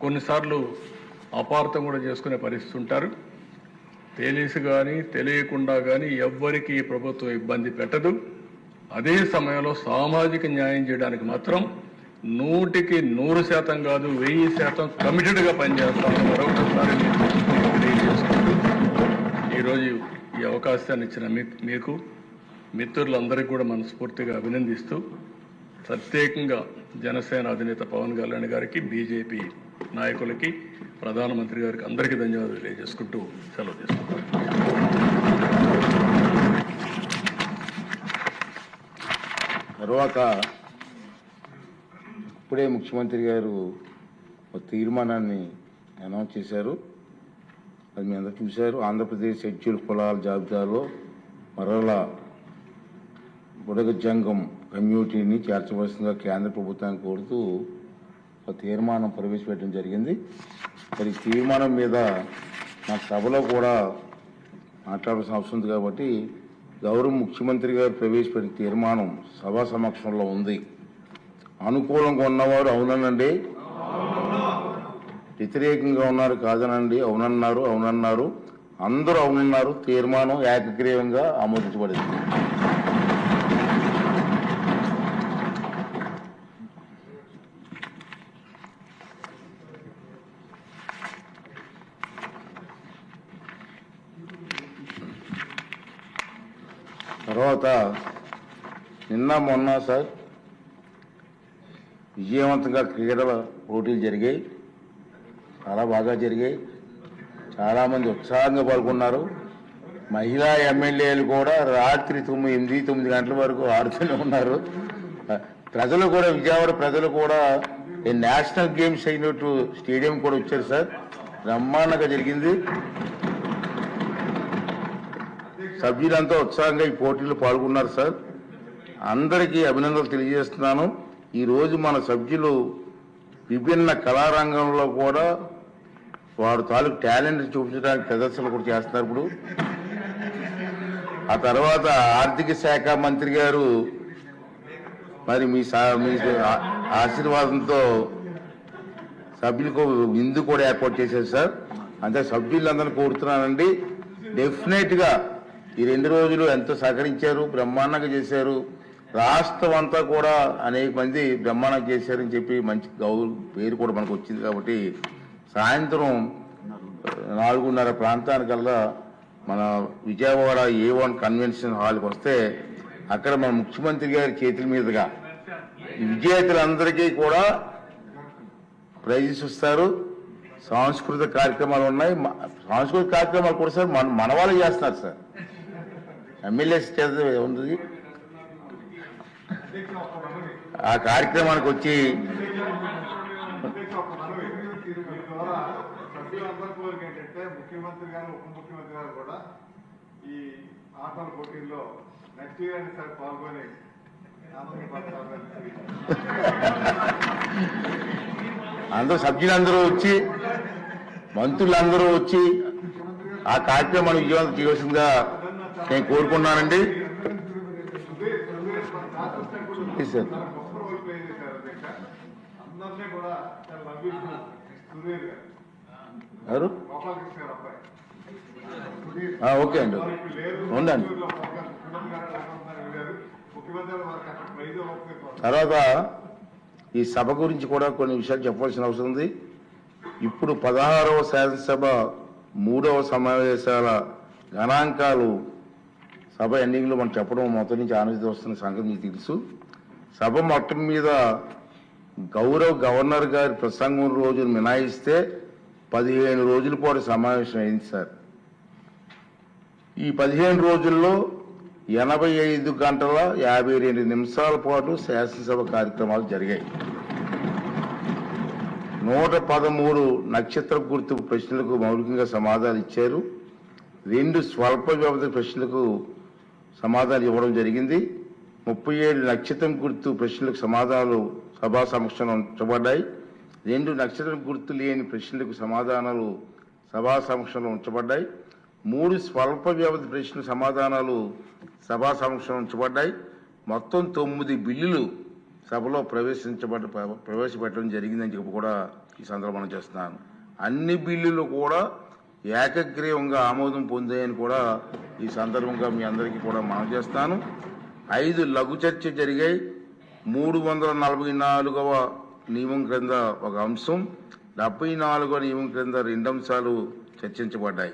కొన్నిసార్లు అపార్థం కూడా చేసుకునే పరిస్థితి ఉంటారు. తెలిసి కానీ తెలియకుండా కానీ ఎవ్వరికి ప్రభుత్వం ఇబ్బంది పెట్టదు. అదే సమయంలో సామాజిక న్యాయం చేయడానికి మాత్రం నూటికి నూరు శాతం కాదు వెయ్యి శాతం కమిటెడ్గా పనిచేస్తామని మరొకసారి తెలియజేసుకుంటూ ఈరోజు ఈ అవకాశాన్ని ఇచ్చిన మీకు మిత్రులందరికీ కూడా మనస్ఫూర్తిగా అభినందిస్తూ ప్రత్యేకంగా జనసేన అధినేత పవన్ కళ్యాణ్ గారికి బీజేపీ నాయకులకి ప్రధానమంత్రి గారికి అందరికీ ధన్యవాదాలు తెలియజేసుకుంటూ సెలవు తీసుకుంటాను తర్వాత ఇప్పుడే ముఖ్యమంత్రి గారు ఒక తీర్మానాన్ని అనౌన్స్ చేశారు. అది మీ అందరూ చూశారు. ఆంధ్రప్రదేశ్ షెడ్యూల్ కులాల జాబితాలో మరలా బుడగ జంగం కమ్యూనిటీని చేర్చవలసిందిగా కేంద్ర ప్రభుత్వాన్ని కోరుతూ ఒక తీర్మానం ప్రవేశపెట్టడం జరిగింది. మరి తీర్మానం మీద మా సభలో కూడా మాట్లాడాల్సిన అవసరం ఉంది కాబట్టి గౌరవ ముఖ్యమంత్రి గారు ప్రవేశపెట్టిన తీర్మానం సభా సమక్షంలో ఉంది. అనుకూలంగా ఉన్నవారు అవుననండి. వ్యతిరేకంగా ఉన్నారు కాదనండి. అవునన్నారు అవునన్నారు. అందరూ అవునన్నారు. తీర్మానం ఏకగ్రీవంగా ఆమోదించబడింది. తర్వాత నిన్న మొన్న సార్ విజయవంతంగా క్రీడల పోటీలు జరిగాయి. చాలా బాగా జరిగాయి. చాలామంది ఉత్సాహంగా పాల్గొన్నారు. మహిళా ఎమ్మెల్యేలు కూడా రాత్రి తొమ్మిది ఎనిమిది తొమ్మిది గంటల వరకు ఆడుతూనే ఉన్నారు. ప్రజలు కూడా విజయవాడ ప్రజలు కూడా నేషనల్ గేమ్స్ అయినట్టు స్టేడియం కూడా వచ్చారు సార్. బ్రహ్మాండంగా జరిగింది. సభ్యులంతా ఉత్సాహంగా ఈ పోటీలు పాల్గొన్నారు సార్. అందరికీ అభినందనలు తెలియజేస్తున్నాను. ఈరోజు మన సభ్యులు విభిన్న కళారంగంలో కూడా వారు తాలూకు టాలెంట్ చూపించడానికి ప్రదర్శనలు కూడా చేస్తున్నారు ఇప్పుడు. ఆ తర్వాత ఆర్థిక శాఖ మంత్రి గారు మరి మీ మీ ఆశీర్వాదంతో సభ్యులకు విందు కూడా ఏర్పాటు చేశారు సార్. అంటే సభ్యులందరినీ కోరుతున్నానండి. డెఫినెట్గా ఈ రెండు రోజులు ఎంతో సహకరించారు బ్రహ్మాండంగా చేశారు. రాష్ట్రం అంతా కూడా అనేక మంది బ్రహ్మాండంగా చేశారని చెప్పి మంచి గౌరవ పేరు కూడా మనకు వచ్చింది కాబట్టి సాయంత్రం నాలుగున్నర ప్రాంతానికల్లా మన విజయవాడ ఏ వన్ కన్వెన్షన్ హాల్కి వస్తే అక్కడ మన ముఖ్యమంత్రి గారి చేతుల మీదుగా విజేతలందరికీ కూడా ప్రైజెస్ ఇస్తారు. సాంస్కృతిక కార్యక్రమాలు ఉన్నాయి. సాంస్కృతిక కార్యక్రమాలు కూడా సార్ మన మన వాళ్ళు చేస్తున్నారు సార్. ఎమ్మెల్యేస్ చేత ఉంది ఆ కార్యక్రమానికి వచ్చి ఏంటంటే ముఖ్యమంత్రి గారు ఉప ముఖ్యమంత్రి గారు కూడా ఈ ఆటల పోటీల్లో నెక్స్ట్ ఇయర్ అయినా సరే పాల్గొని ఆనందపడతారని అందరూ సభ్యులందరూ వచ్చి మంత్రులందరూ వచ్చి ఆ కార్యక్రమాన్ని విజయవంతం చేయవలసిందిగా నేను కోరుకున్నానండి. ఎవరు? ఓకే అండి ఇవ్వకపోతే తర్వాత ఈ సభ గురించి కూడా కొన్ని విషయాలు చెప్పాల్సిన అవసరం ఉంది. ఇప్పుడు పదహారవ శాసనసభ మూడవ సమావేశాల గణాంకాలు సభ ఎన్నికలు మనం చెప్పడం మొత్తం నుంచి ఆనందిత వస్తున్న సంగతి మీకు తెలుసు. సభ మొత్తం మీద గౌరవ్ గవర్నర్ గారి ప్రసంగం రోజును మినాయిస్తే పదిహేను రోజుల పాటు సమావేశం అయింది సార్. ఈ పదిహేను రోజుల్లో ఎనభై ఐదు గంటల యాభై రెండు నిమిషాల పాటు శాసనసభ కార్యక్రమాలు జరిగాయి. నూట పదమూడు నక్షత్ర గుర్తు ప్రశ్నలకు మౌలికంగా సమాధానం ఇచ్చారు. రెండు స్వల్ప వ్యవధి ప్రశ్నలకు సమాధానాలు ఇవ్వడం జరిగింది. ముప్పై ఏడు నక్షత్రం గుర్తు ప్రశ్నలకు సమాధానాలు సభా సమక్షంలో ఉంచబడ్డాయి. రెండు నక్షత్రం గుర్తు లేని ప్రశ్నలకు సమాధానాలు సభా సమక్షంలో ఉంచబడ్డాయి. మూడు స్వల్ప వ్యవధి ప్రశ్న సమాధానాలు సభా సమక్షంలో ఉంచబడ్డాయి. మొత్తం తొమ్మిది బిల్లులు సభలో ప్రవేశించబడ ప్రవేశపెట్టడం జరిగిందని చెప్పి కూడా ఈ సందర్భంగా చేస్తున్నాను. అన్ని బిల్లులు కూడా ఏకగ్రీవంగా ఆమోదం పొందాయని కూడా ఈ సందర్భంగా మీ అందరికీ కూడా మనం చేస్తాను. ఐదు లఘు చర్చ జరిగాయి. మూడు వందల నలభై నాలుగవ నియమం క్రింద ఒక అంశం డెబ్బై నాలుగవ నియమం క్రింద రెండు అంశాలు చర్చించబడ్డాయి.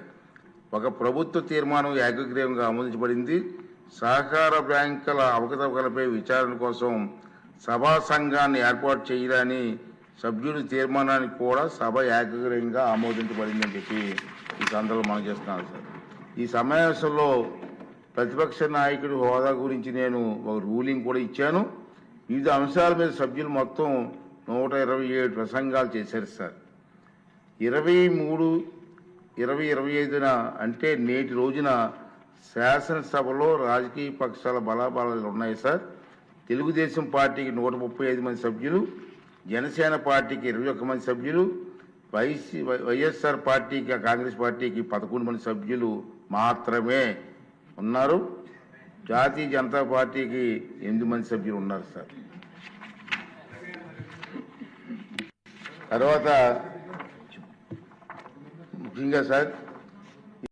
ఒక ప్రభుత్వ తీర్మానం ఏకగ్రీవంగా ఆమోదించబడింది. సహకార బ్యాంకుల అవకతవకలపై విచారణ కోసం సభా సంఘాన్ని ఏర్పాటు చేయాలని సభ్యుడి తీర్మానానికి కూడా సభ ఏకగ్రీవంగా ఆమోదించబడిందని చెప్పి ఈ సందర్భంలో మనం చేస్తున్నాను సార్. ఈ సమావేశంలో ప్రతిపక్ష నాయకుడి హోదా గురించి నేను ఒక రూలింగ్ కూడా ఇచ్చాను. వివిధ అంశాల మీద సభ్యులు మొత్తం నూట ఇరవై ఏడు ప్రసంగాలు చేశారు సార్. ఇరవై మూడు ఇరవై ఇరవై ఐదున అంటే నేటి రోజున శాసనసభలో రాజకీయ పక్షాల బలాబలాలు ఉన్నాయి సార్. తెలుగుదేశం పార్టీకి నూట ముప్పై ఐదు మంది సభ్యులు జనసేన పార్టీకి ఇరవై ఒక్క మంది సభ్యులు వైసీ వై- వైఎస్ఆర్ పార్టీకి కాంగ్రెస్ పార్టీకి పదకొండు మంది సభ్యులు మాత్రమే ఉన్నారు. జాతీయ జనతా పార్టీకి ఎనిమిది మంది సభ్యులు ఉన్నారు సార్. తర్వాత ముఖ్యంగా సార్